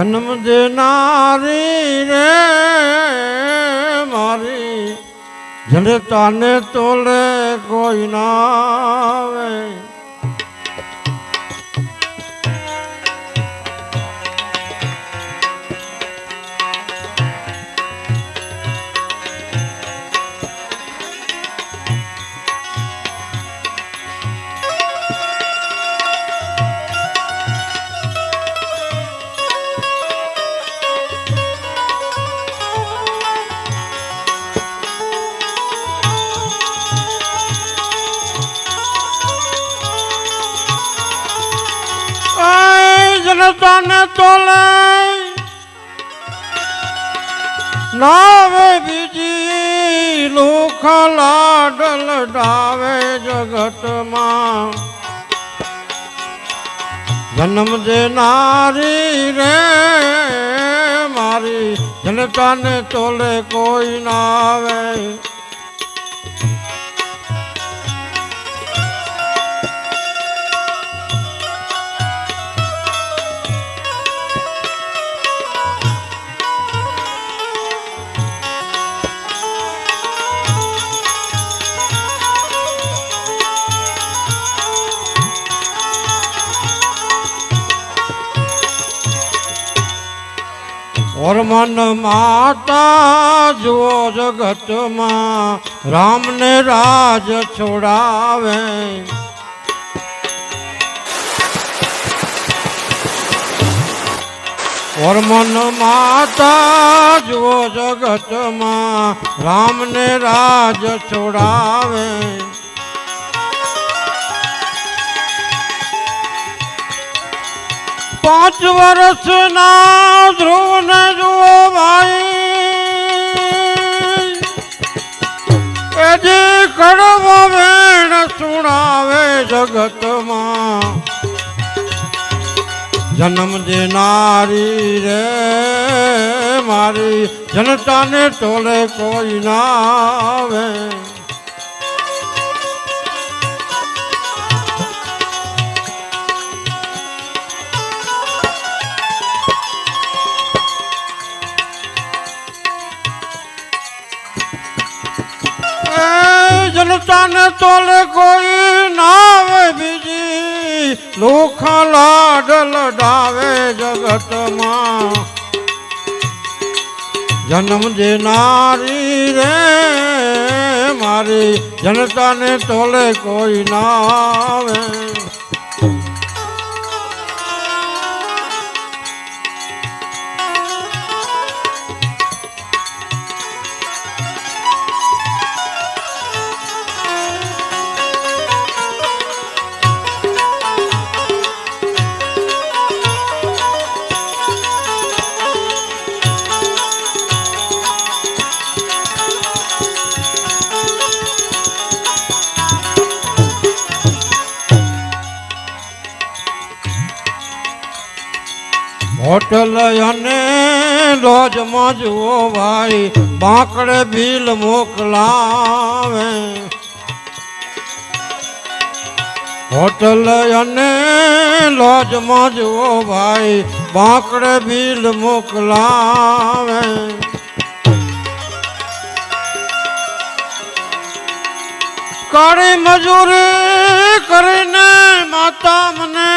જન્મ દેનારી રે મારી જનતાને તોલે કોઈ ના આવે. આય જનતાને તોલે નાવે બીજી લોખ લાડલ ડાવે જગતમાં. જન્મ દેનારી રે, મારી જનતાને તોલે કોઈ ના આવે. ઓરમન માતા જુઓ જગતમાં રામને રાજ છોડાવે. હરમન માતા જુઓ જગતમાં રામને રાજ છોડાવે. પાંચ વર્ષના ધ્રુવને જુઓ ભાઈ. એ જે કડવ વેણ સુણાવે જગતમાં. જન્મ દેનારી રે, મારી જનતાને તોલે કોઈ ના આવે. જનતાને તોલ કોઈ નાવે બીજી. લોખા લાડ લડાવે જગતમાં. જન્મ દેનારી રે મારી. જનતાને તોલે કોઈ ના હોટલ અને લોજમાં જુઓ ભાઈ બાંકડે બિલ મોકલાવે. હોટલ અને લોજમાં જુઓ ભાઈ બાંકડે બિલ મોકલાવે. કાળી મજૂરી કરીને માતા મને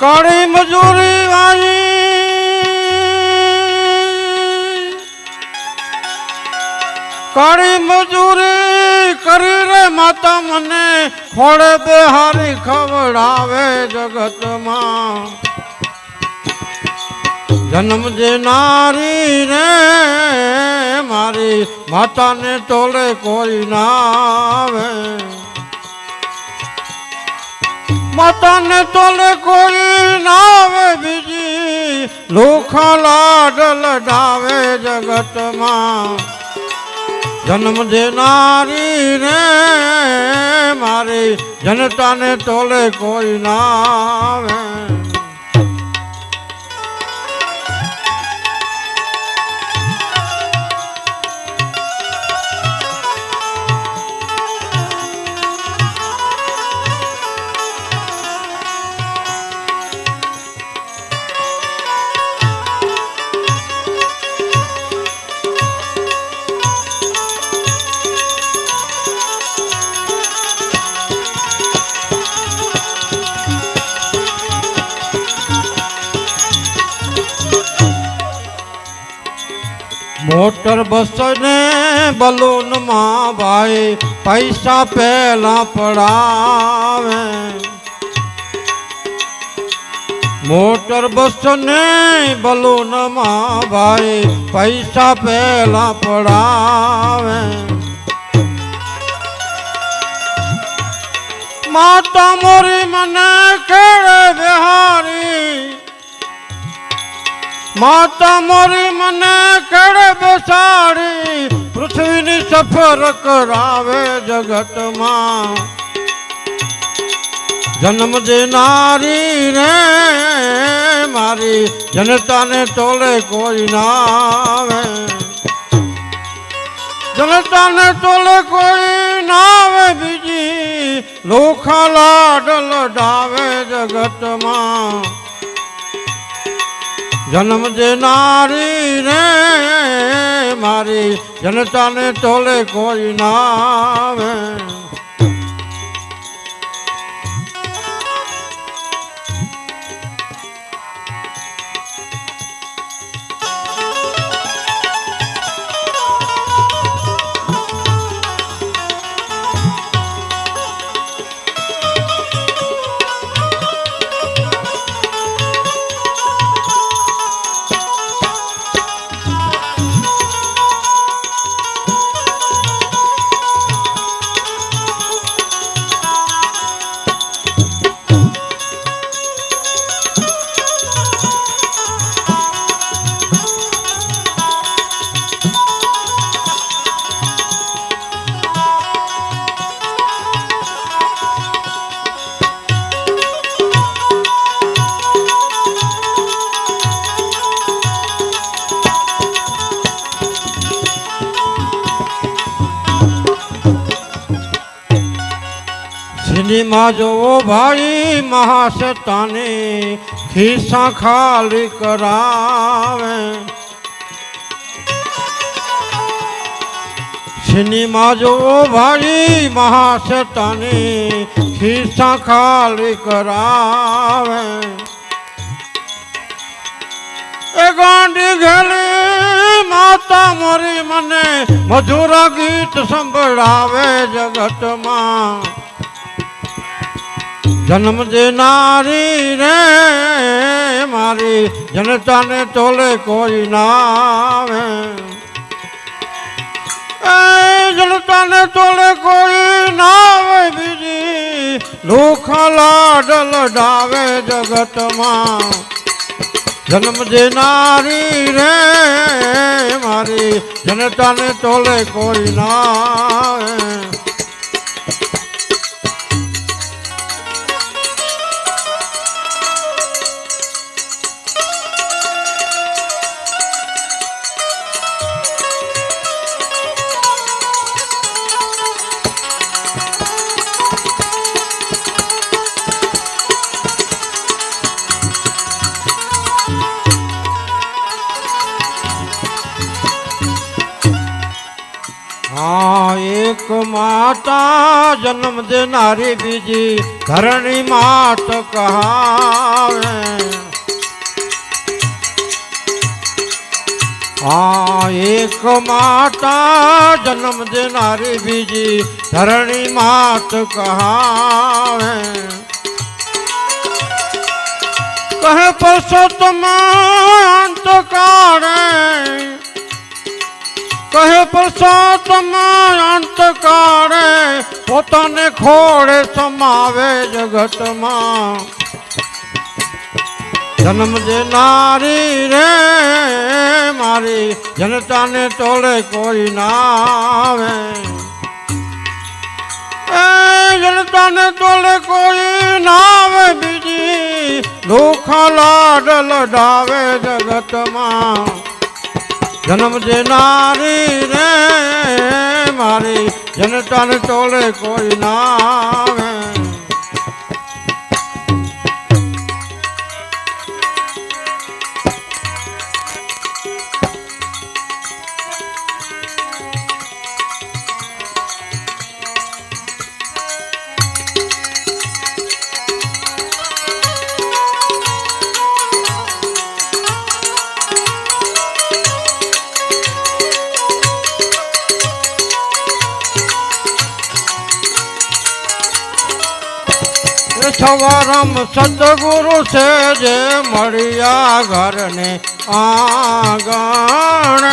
કાળી મજૂરી વાળી. કાળી મજૂરી કરી રે માતા મને ખોળે બેહારી ખવડાવે જગતમાં. જન્મ દેનારી રે, મારી માતાને ટોલે કોઈ ના આવે. માતાને તોલે કોઈ ના બીજી. લોખા લાડ લડાવે જગતમાં. જન્મ દેનારી રે મારી જનતાને તોલે કોઈ ના આવે ને બલૂનમાં ભાઈ, પૈસા પહેલા પડાવે. મોટર બસ ને બલૂનમાં ભાઈ, પૈસા પહેલા પડાવે. માતા મોરી મને ખેડે બિહારી માતા મોરી મને કેળે બસાડી, પૃથ્વીની સફર કરાવે જગતમાં. જન્મ દેનારી રે, મારી જનતાને તોલે કોઈ ના આવે. જનતાને તોલે કોઈ ના આવે, બીજી લોખા લાડ લડાવે જગતમાં. જન્મ દેનારી રે મારી જનતાને તોલે કોઈ ના જોવો ભાઈ મહાસતાને ખિસ્સા ખાલી કરાવે. સિનેમા જોવો ભાઈ મહાસતાને ખિસ્સા ખાલી કરાવે. એ ગાંડી ઘેલી માતા મરી મને મજૂરા ગીત સંભળાવે જગતમાં. જન્મ દેનારી રે, મારી જનતાને તોલે કોઈ ના આવે. એ જનતાને તોલે કોઈ ના આવે, બીજી લોખા લાડ લડાવે જગતમાં. જન્મ દેનારી રે, મારી જનતાને તોલે કોઈ ના માતા જન્મ દેનારી બીજી ધરણી માત કહાવે. આ એક માતા જન્મ દેનારી બીજી ધરણી માત કહાવે. કહે પરસોત્તમ અંત કાળે કહે પરસોત્તમ અંતકાળે પોતાને ખોળે સમાવે જગતમાં. જન્મ દેનારી રે, મારી જનતાને તોડે કોઈ ના આવે. એ જનતાને તોડે કોઈ ના આવે, બીજી દુઃખ લાડ લડાવે જગતમાં. જન્મ દેનારી રે મારી જનતાને તોલે કોઈ ના સવારમ સતગુરુ છે જે મળ્યા ઘરને આંગણ.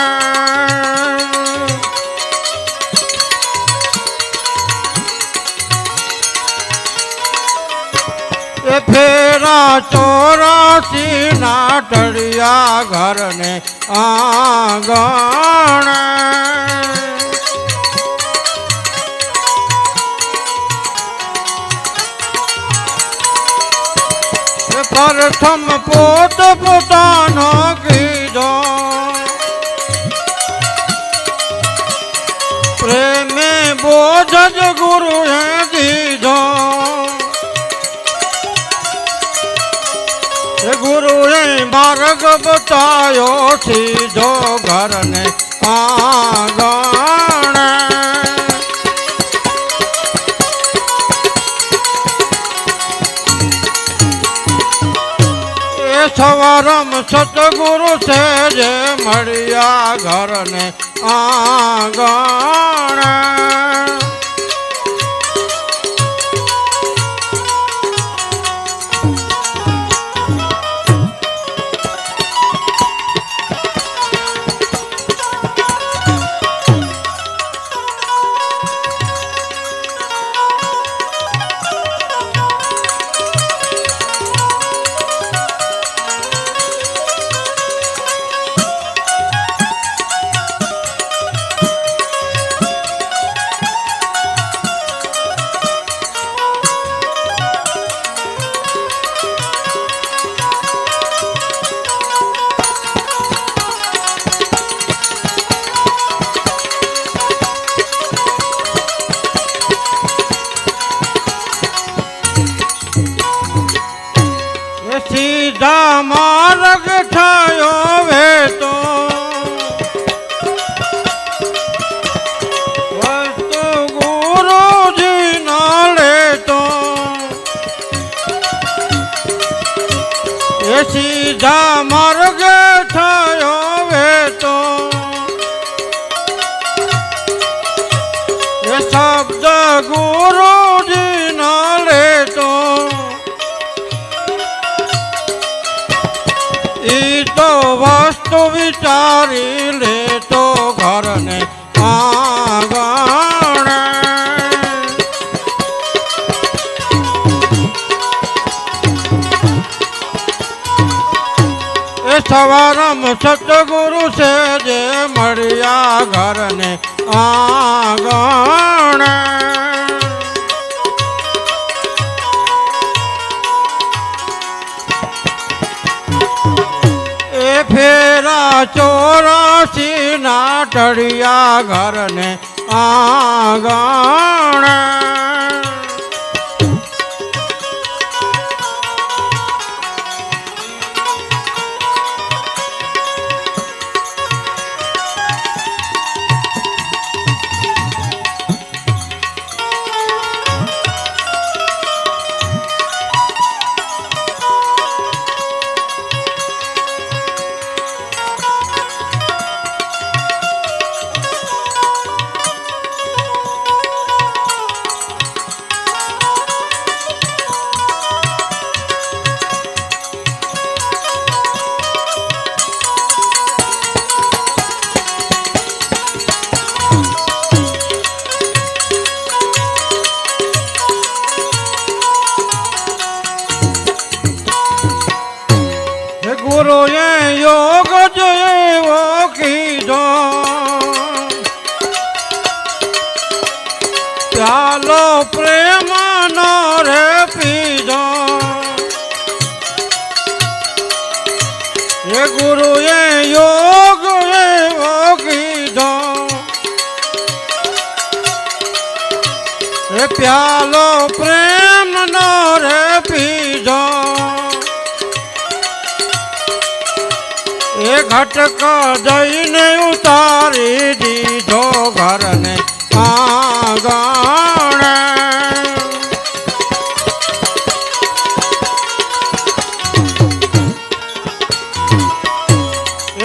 એ ફેરા ચોરાસી ના ટળિયા ઘરને આંગણ. પ્રથમ પોત પોતાનો કીધો. પ્રેમે બોધ જ ગુરુએ દીધો ગુરુએ માર્ગ બતાયો સીધો ઘરને આંગણ સતગુરુ છે જે મળ્યા ઘરને આંગણ. વિચારી લેતો ઘરને આંગણ. એ સવારમ સતગુરુ છે જે મળ્યા ઘરને ફેર ફેરા ચોરાસી ના ટળિયા ઘરને આંગણ. પ્યાલો પ્રેમ નો રે પીજો. એ ઘટક જઈને ઉતારી દીધો ઘરને આંગણ.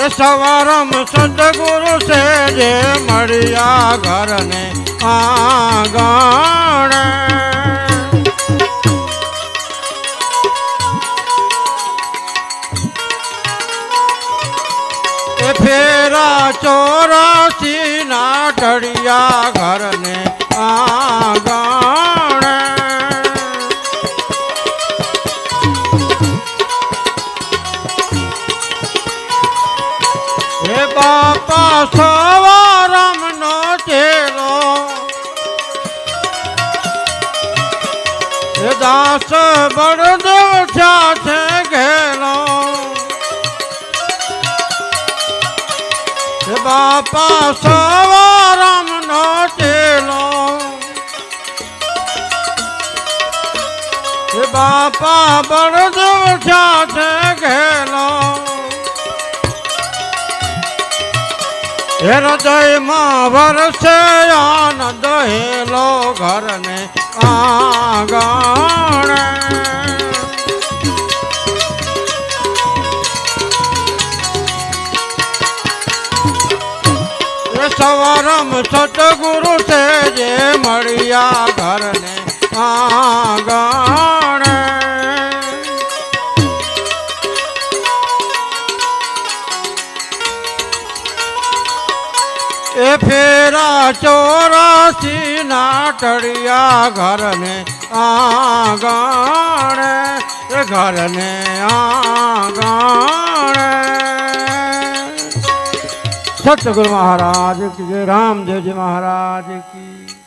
એ સવારમ સદગુરુ છે જે મળ્યા ઘરને આંગણ. ચોરાસી ના ટળિયા ઘરને બાપા બળદેવ સાથે ઘેલો હે હૃદયમાં વરસે આનંદ હેલો ઘરને આંગણે. સવારમ સતગુરુ છે જે મળ્યા ઘરને આંગણે. ફેરા ચોરાસી ના ટળિયા ઘરને આંગણે, એ ઘરને આંગણે. સતગુરુ મહારાજ કી રામદેવજી મહારાજ કી.